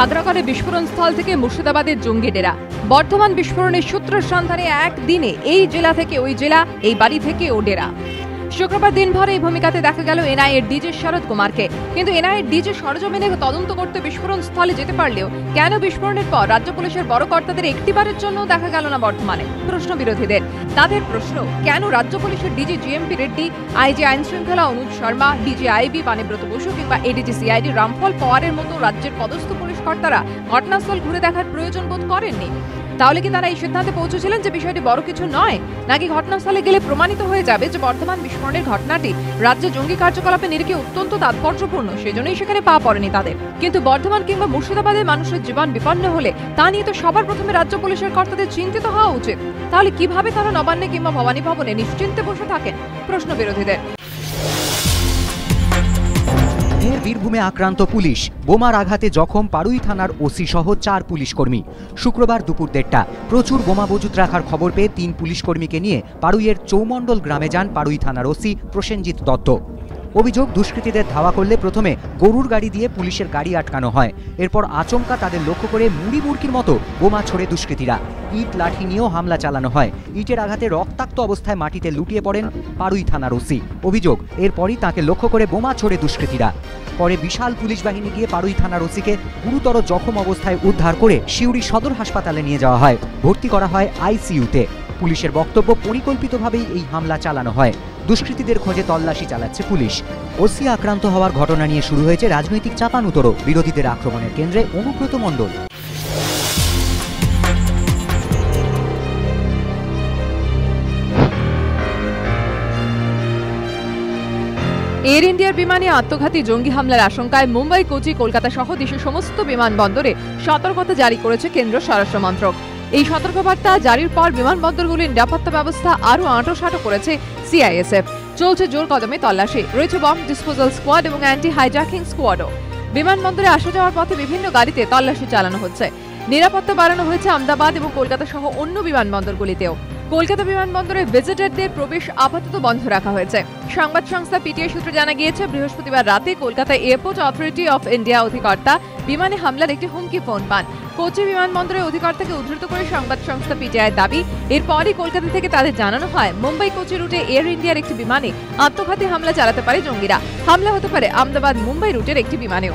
খাগড়াগড়ে বিস্ফোরণ স্থল থেকে মুর্শিদাবাদের জঙ্গি ডেরা বর্ধমান বিস্ফোরণের সূত্র সন্ধানে একদিনে এই জেলা থেকে ওই জেলা, এই বাড়ি থেকে ও ডেরা শুক্রবার দিনভর এই ভূমিকাতে দেখা গেল এনআইএর ডিজে শরদ কুমারকে। কিন্তু এনআইএর ডিজে সরজমিনে তদন্ত করতে বিস্ফোরণ স্থলে যেতে পারলেও কেন বিস্ফোরণের পর রাজ্য পুলিশের বড় কর্তাদের একটিবারের জন্য দেখা গেল না বর্তমানে প্রশ্ন বিরোধীদের তাদের প্রশ্ন, কেন রাজ্য পুলিশের ডিজি জিএমপি রেড্ডি, আইজি আইন শৃঙ্খলা অনুজ শর্মা, ডিজি আইবি বাণীব্রত বসু কিংবা এডিজি সিআইডি রামফল পাওয়ারের মতো রাজ্যের পদস্থ পুলিশ ঘটনাস্থল ঘুরে দেখার প্রয়োজন বোধ করেননি। তাহলে কি তারা এই সিদ্ধান্তে পৌঁছেছিলেন যে বিষয়টি বড় কিছু নয়, নাকি ঘটনাস্থলে গেলে প্রমাণিত হয়ে যাবে যে বর্তমান বিস্ফোরণের ঘটনাটি রাজ্যে জঙ্গি কার্যকলাপে নিরিখে অত্যন্ত তাৎপর্যপূর্ণ, সেজন্যই সেখানে পা পড়েনি তাদের। কিন্তু বর্ধমান কিংবা মুর্শিদাবাদের মানুষের জীবন বিপন্ন হলে তা নিয়ে তো সবার প্রথমে রাজ্য পুলিশের কর্তাদের চিন্তিত হওয়া উচিত। তাহলে কীভাবে তারা নবান্নে কিংবা ভবানী ভবনে নিশ্চিন্তে বসে থাকেন? প্রশ্ন বিরোধীদের ফের বীরভূমে আক্রান্ত পুলিশ। বোমার আঘাতে জখম পারুই থানার ওসি সহ চার পুলিশ কর্মী শুক্রবার দুপুর দেড়টা, প্রচুর বোমা মজুত রাখার খবর পেয়ে তিন পুলিশ কর্মীকে নিয়ে পাড়ুইয়ের চৌমণ্ডল গ্রামে যান পারুই থানার ওসি প্রসেনজিৎ দত্ত। অভিযোগ, দুষ্কৃতীদের ধাওয়া করলে প্রথমে গরুর গাড়ি দিয়ে পুলিশের গাড়ি আটকানো হয়। এরপর আচমকা তাদের লক্ষ্য করে মুড়ি মুড়কির মতো বোমা ছোড়ে দুষ্কৃতীরা। ইট, লাঠি নিয়েও হামলা চালানো হয়। ইটের আঘাতে রক্তাক্ত অবস্থায় মাটিতে লুটিয়ে পড়েন পারুই থানার ওসি। অভিযোগ, এরপরই তাকে লক্ষ্য করে বোমা ছোড়ে দুষ্কৃতীরা। পরে বিশাল পুলিশ বাহিনী গিয়ে পারুই থানার ওসিকে গুরুতর জখম অবস্থায় উদ্ধার করে সিউড়ি সদর হাসপাতালে নিয়ে যাওয়া হয়। ভর্তি করা হয় আইসিইউতে। পুলিশের বক্তব্য পরিকল্পিতভাবেই এই হামলা চালানো হয়। দুষ্কৃতীদের খোঁজে তল্লাশি চালাচ্ছে পুলিশ। ওসি আক্রান্ত হওয়ার ঘটনা নিয়ে শুরু হয়েছে রাজনৈতিক চাপানুতরও। বিরোধীদের আক্রমণের কেন্দ্রে অনুব্রত মণ্ডল। এয়ার ইন্ডিয়ার বিমানে আত্মঘাতী জঙ্গি হামলার আশঙ্কায় মুম্বাই, কোচি, কলকাতা সহ দেশের সমস্ত বিমানবন্দরে সতর্কতা জারি করেছে কেন্দ্র স্বরাষ্ট্র মন্ত্রক। এই সতর্কবার্তা জারির পর বিমানবন্দরগুলির নিরাপত্তা ব্যবস্থা আরও আঁটোসাঁটো করেছে সিআইএসএফ। চলছে জোর কদমে তল্লাশি। রয়েছে বম ডিসপোজাল স্কোয়াড এবং অ্যান্টি হাইজ্যাকিং স্কোয়াডও বিমানবন্দরে আসা যাওয়ার পথে বিভিন্ন গাড়িতে তল্লাশি চালানো হচ্ছে। নিরাপত্তা বাড়ানো হয়েছে আমদাবাদ এবং কলকাতা সহ অন্য বিমানবন্দরগুলিতেও। কলকাতা বিমানবন্দরে ভিজিটারদের প্রবেশ আপাতত বন্ধ রাখা হয়েছে। সংবাদ সংস্থা পিটিআই সূত্রে জানা গিয়েছে, বৃহস্পতিবার রাতে Kolkata airport authority of India অধিকর্তা বিমানে হামলার একটি হুমকি ফোন পান। কোচি বিমানবন্দরের অধিকর্তাকে উদ্ধৃত করে সংবাদ সংস্থা পিটিআই দাবি, এরপরই কলকাতা থেকে তাদের জানানো হয়, মুম্বাই কোচি রুটে এয়ার ইন্ডিয়ার একটি বিমানে আত্মঘাতী হামলা চালাতে পারে জঙ্গিরা। হামলা হতে পারে আহমেদাবাদ মুম্বাই রুটের একটি বিমানেও।